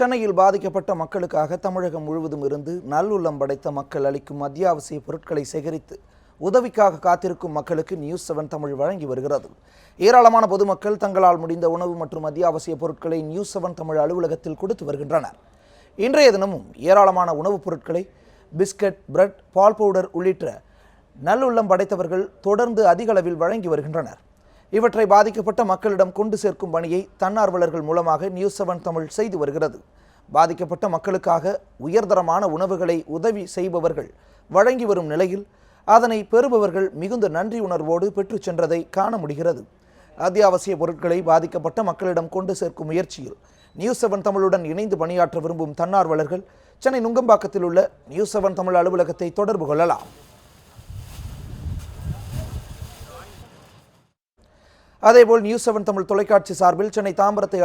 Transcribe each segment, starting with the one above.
சென்னையில் பாதிக்கப்பட்ட மக்களுக்காக தமிழகம் முழுவதும் இருந்து நல்லுள்ளம் படைத்த மக்கள் அளிக்கும் அத்தியாவசிய பொருட்களை சேகரித்து உதவிக்காக காத்திருக்கும் மக்களுக்கு நியூஸ் செவன் தமிழ் வழங்கி வருகிறது. ஏராளமான பொதுமக்கள் தங்களால் முடிந்த உணவு மற்றும் அத்தியாவசிய பொருட்களை நியூஸ் செவன் தமிழ் அலுவலகத்தில் கொடுத்து வருகின்றனர். இன்றைய தினமும் ஏராளமான உணவுப் பொருட்களை பிஸ்கட் பிரெட் பால் பவுடர் உள்ளிட்ட நல்லுள்ளம் படைத்தவர்கள் தொடர்ந்து அதிக அளவில் வழங்கி வருகின்றனர். இவற்றை பாதிக்கப்பட்ட மக்களிடம் கொண்டு சேர்க்கும் பணியை தன்னார்வலர்கள் மூலமாக நியூஸ் செவன் தமிழ் செய்து வருகிறது. பாதிக்கப்பட்ட மக்களுக்காக உயர்தரமான உணவுகளை உதவி செய்பவர்கள் வழங்கி வரும் நிலையில் அதனை பெறுபவர்கள் மிகுந்த நன்றி உணர்வோடு பெற்றுச் சென்றதை காண முடிகிறது. அத்தியாவசிய பொருட்களை பாதிக்கப்பட்ட மக்களிடம் கொண்டு சேர்க்கும் முயற்சியில் நியூஸ் செவன் தமிழுடன் இணைந்து பணியாற்ற விரும்பும் தன்னார்வலர்கள் சென்னை நுங்கம்பாக்கத்தில் உள்ள நியூஸ் செவன் தமிழ் அலுவலகத்தை தொடர்பு கொள்ளலாம். அதேபோல் நியூஸ் செவன் தமிழ் தொலைக்காட்சி சார்பில் சென்னை தாம்பரத்தை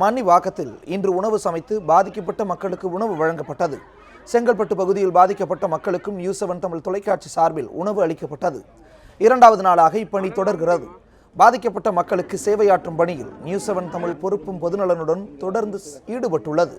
மன்னி வாக்கத்தில் இன்று உணவு சமைத்து பாதிக்கப்பட்ட மக்களுக்கு உணவு வழங்கப்பட்டது. செங்கல்பட்டு பகுதியில் பாதிக்கப்பட்ட மக்களுக்கும் நியூஸ் செவன் தமிழ் தொலைக்காட்சி சார்பில் உணவு அளிக்கப்பட்டது. இரண்டாவது நாளாக இப்பணி தொடர்கிறது. பாதிக்கப்பட்ட மக்களுக்கு சேவையாற்றும் பணியில் நியூஸ் செவன் தமிழ் பொறுப்பும் பொதுநலனுடன் தொடர்ந்து ஈடுபட்டுள்ளது.